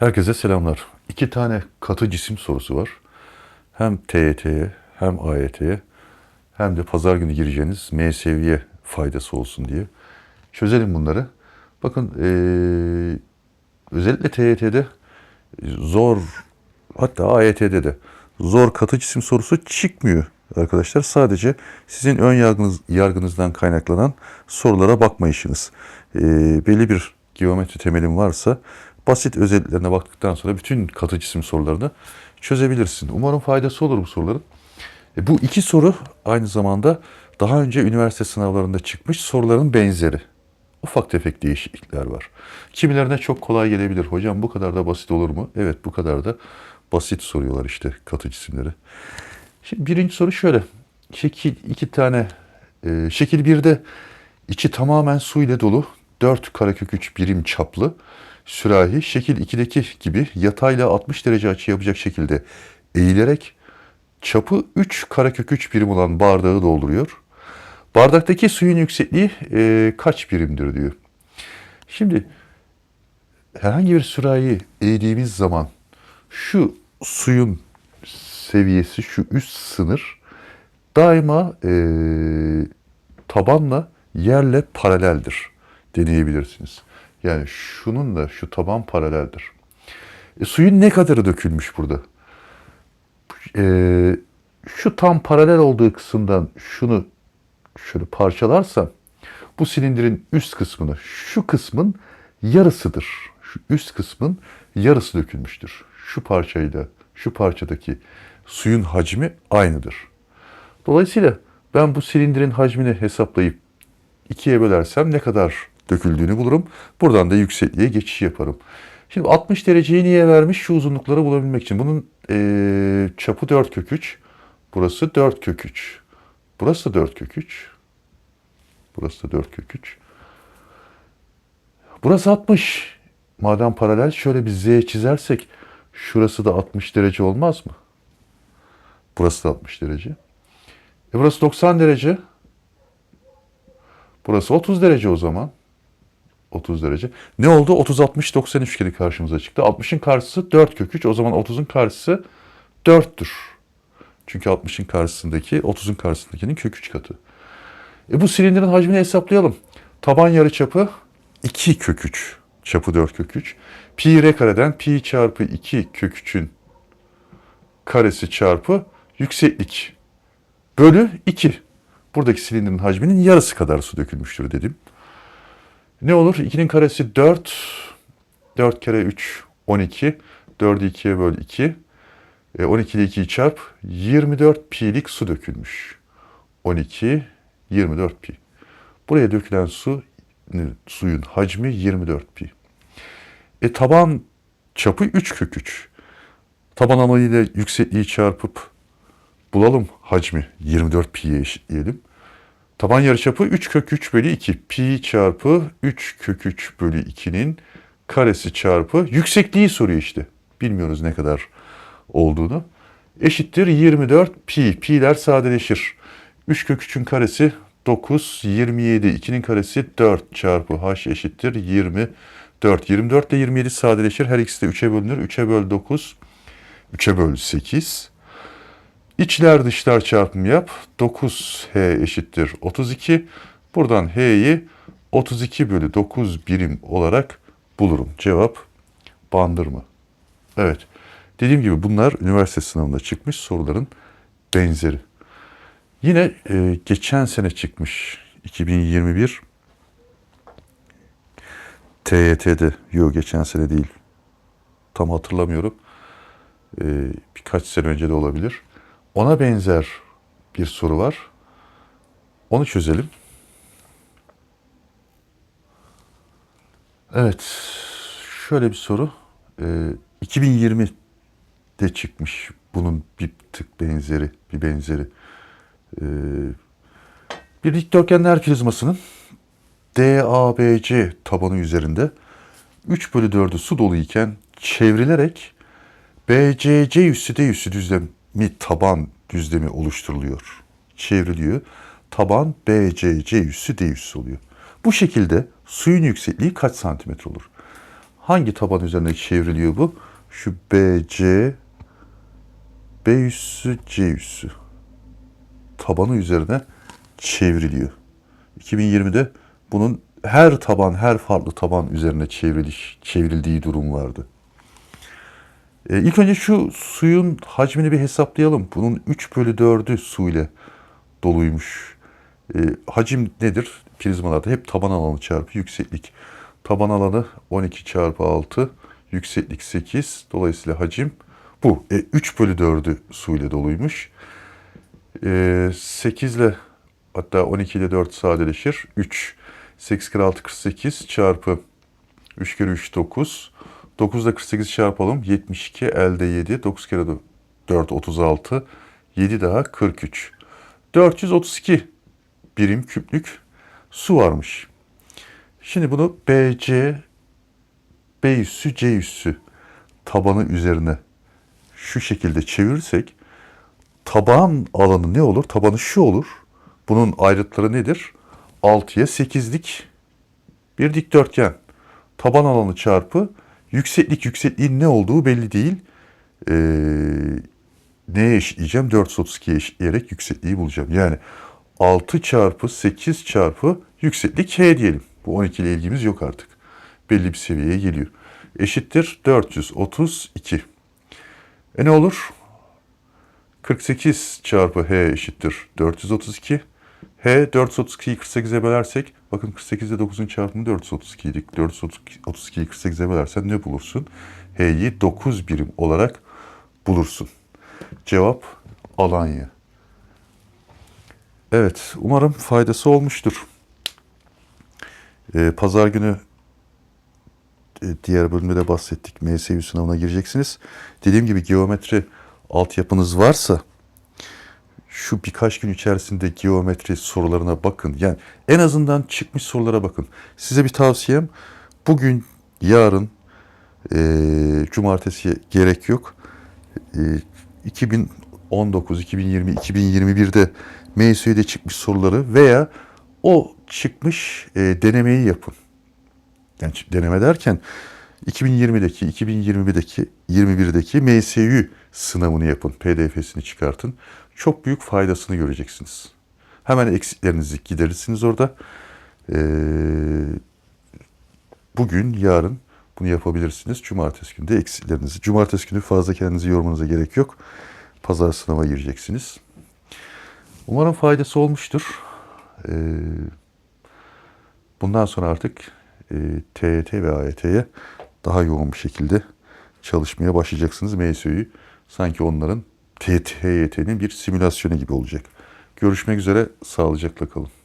Herkese selamlar. İki tane katı cisim sorusu var. Hem TYT'ye hem AYT'ye hem de pazar günü gireceğiniz MSV'ye faydası olsun diye. Çözelim bunları. Bakın eee, özellikle TYT'de zor hatta AYT'de de zor katı cisim sorusu çıkmıyor arkadaşlar. Sadece sizin ön yargınız, yargınızdan kaynaklanan sorulara bakmayışınız. Eee, belli bir geometri temelin varsa basit özelliklerine baktıktan sonra bütün katı cisim sorularını çözebilirsin. Umarım faydası olur bu soruların. E, bu iki soru aynı zamanda daha önce üniversite sınavlarında çıkmış soruların benzeri. Ufak tefek değişiklikler var. Kimilerine çok kolay gelebilir. Hocam bu kadar da basit olur mu? Evet bu kadar da basit soruyorlar işte katı cisimleri. Şimdi birinci soru şöyle. Şekil iki tane e, şekil birde içi tamamen su ile dolu 4 karekök 3 birim çaplı sürahi şekil 2'deki gibi yatayla 60 derece açı yapacak şekilde eğilerek çapı 3 karekök 3 birim olan bardağı dolduruyor. Bardaktaki suyun yüksekliği e, kaç birimdir diyor. Şimdi herhangi bir sürahi eğdiğimiz zaman şu suyun seviyesi, şu üst sınır daima e, tabanla yerle paraleldir deneyebilirsiniz. Yani şununla şu taban paraleldir. E, suyun ne kadarı dökülmüş burada? E, şu tam paralel olduğu kısımdan şunu şöyle parçalarsam bu silindirin üst kısmını şu kısmın yarısıdır. Şu üst kısmın yarısı dökülmüştür. Şu parçayla şu parçadaki suyun hacmi aynıdır. Dolayısıyla ben bu silindirin hacmini hesaplayıp ikiye bölersem ne kadar döküldüğünü bulurum. Buradan da yüksekliğe geçiş yaparım. Şimdi 60 dereceyi niye vermiş? Şu uzunlukları bulabilmek için. Bunun eee, çapı 4 kök 3. Burası 4 kök 3. Burası da 4 kök 3. Burası da 4 kök 3. Burası 60. Madem paralel şöyle bir Z çizersek şurası da 60 derece olmaz mı? Burası da 60 derece. E burası 90 derece. Burası 30 derece o zaman. 30 derece. Ne oldu? 30 60 90 üçgeni karşımıza çıktı. 60'ın karşısı 4 kök 3. O zaman 30'un karşısı 4'tür. Çünkü 60'ın karşısındaki 30'un karşısındakinin kök 3 katı. E bu silindirin hacmini hesaplayalım. Taban yarıçapı 2 kök 3. Çapı 4 kök 3. Pi r kareden pi çarpı 2 kök 3'ün karesi çarpı yükseklik bölü 2. Buradaki silindirin hacminin yarısı kadar su dökülmüştür dedim. Ne olur? 2'nin karesi 4. 4 kere 3 12. 4'ü 2'ye böl 2. E, 12 ile 2'yi çarp. 24 pi'lik su dökülmüş. 12, 24 pi. Buraya dökülen su suyun hacmi 24 pi. E taban çapı 3 kök 3. Taban alanıyla yüksekliği çarpıp bulalım hacmi 24 pi'ye eşitleyelim. Taban yarıçapı 3 kök 3 bölü 2. Pi çarpı 3 kök 3 bölü 2'nin karesi çarpı yüksekliği soruyor işte. Bilmiyoruz ne kadar olduğunu. Eşittir 24 pi. Pi'ler sadeleşir. 3 kök 3'ün karesi 9, 27. 2'nin karesi 4 çarpı h eşittir 24. 24 ile 27 sadeleşir. Her ikisi de 3'e bölünür. 3'e böl 9, 3'e böl 8. İçler dışlar çarpımı yap. 9h eşittir 32. Buradan h'yi 32 bölü 9 birim olarak bulurum. Cevap bandırma. Evet. Dediğim gibi bunlar üniversite sınavında çıkmış soruların benzeri. Yine e, geçen sene çıkmış 2021 TYT'de, yok geçen sene değil tam hatırlamıyorum. E, birkaç sene önce de olabilir. Ona benzer bir soru var. Onu çözelim. Evet. Şöyle bir soru. Ee, 2020'de çıkmış bunun bir tık benzeri, bir benzeri. Ee, bir dikdörtgenler prizmasının DABC tabanı üzerinde 3 bölü 4'ü su dolu iken çevrilerek BCC üssü D üssü düzlemi taban düzlemi oluşturuluyor. Çevriliyor. Taban BCC üssü D üssü oluyor. Bu şekilde suyun yüksekliği kaç santimetre olur? Hangi taban üzerine çevriliyor bu? Şu BC B üssü C üssü tabanı üzerine çevriliyor. 2020'de bunun her taban, her farklı taban üzerine çevriliş, çevrildiği durum vardı. E, ilk önce şu suyun hacmini bir hesaplayalım. Bunun 3 bölü 4'ü su ile doluymuş. E, hacim nedir? Prizmalarda hep taban alanı çarpı yükseklik. Taban alanı 12 çarpı 6, yükseklik 8. Dolayısıyla hacim bu. E, 3 bölü 4'ü su ile doluymuş. E, 8 ile hatta 12 ile 4 sadeleşir. 3. 8 kere 6 48 çarpı 3 kere 3 9. 9 ile 48 çarpalım. 72 elde 7. 9 kere 4 36. 7 daha 43. 432 birim küplük su varmış. Şimdi bunu BC B üssü C üssü tabanı üzerine şu şekilde çevirirsek taban alanı ne olur? Tabanı şu olur. Bunun ayrıtları nedir? 6'ya 8'lik bir dikdörtgen. Taban alanı çarpı yükseklik yüksekliğin ne olduğu belli değil. Ee, neye eşitleyeceğim? 432'ye eşitleyerek yüksekliği bulacağım. Yani 6 çarpı 8 çarpı yükseklik h diyelim. Bu 12 ile ilgimiz yok artık. Belli bir seviyeye geliyor. Eşittir 432. E ne olur? 48 çarpı h eşittir 432. H 432'yi 48'e bölersek bakın 48 ile 9'un çarpımı 432 idi. 432'yi 48'e bölersen ne bulursun? H'yi 9 birim olarak bulursun. Cevap Alanya. Evet, umarım faydası olmuştur. Ee, Pazar günü e, diğer bölümde de bahsettik. MSU sınavına gireceksiniz. Dediğim gibi geometri altyapınız varsa şu birkaç gün içerisinde geometri sorularına bakın. Yani en azından çıkmış sorulara bakın. Size bir tavsiyem bugün, yarın, e, cumartesiye gerek yok. E, 2019, 2020, 2021'de MSU'de çıkmış soruları veya o çıkmış e, denemeyi yapın. Yani deneme derken 2020'deki, 2021'deki, 21'deki MSU sınavını yapın, PDF'sini çıkartın. Çok büyük faydasını göreceksiniz. Hemen eksiklerinizi giderirsiniz orada. Ee, bugün, yarın bunu yapabilirsiniz. Cumartesi günü de eksiklerinizi. Cumartesi günü fazla kendinizi yormanıza gerek yok. Pazar sınava gireceksiniz. Umarım faydası olmuştur. Ee, bundan sonra artık e, TYT ve AYT'ye daha yoğun bir şekilde çalışmaya başlayacaksınız. MSU'yu sanki onların TYT'nin bir simülasyonu gibi olacak. Görüşmek üzere, sağlıcakla kalın.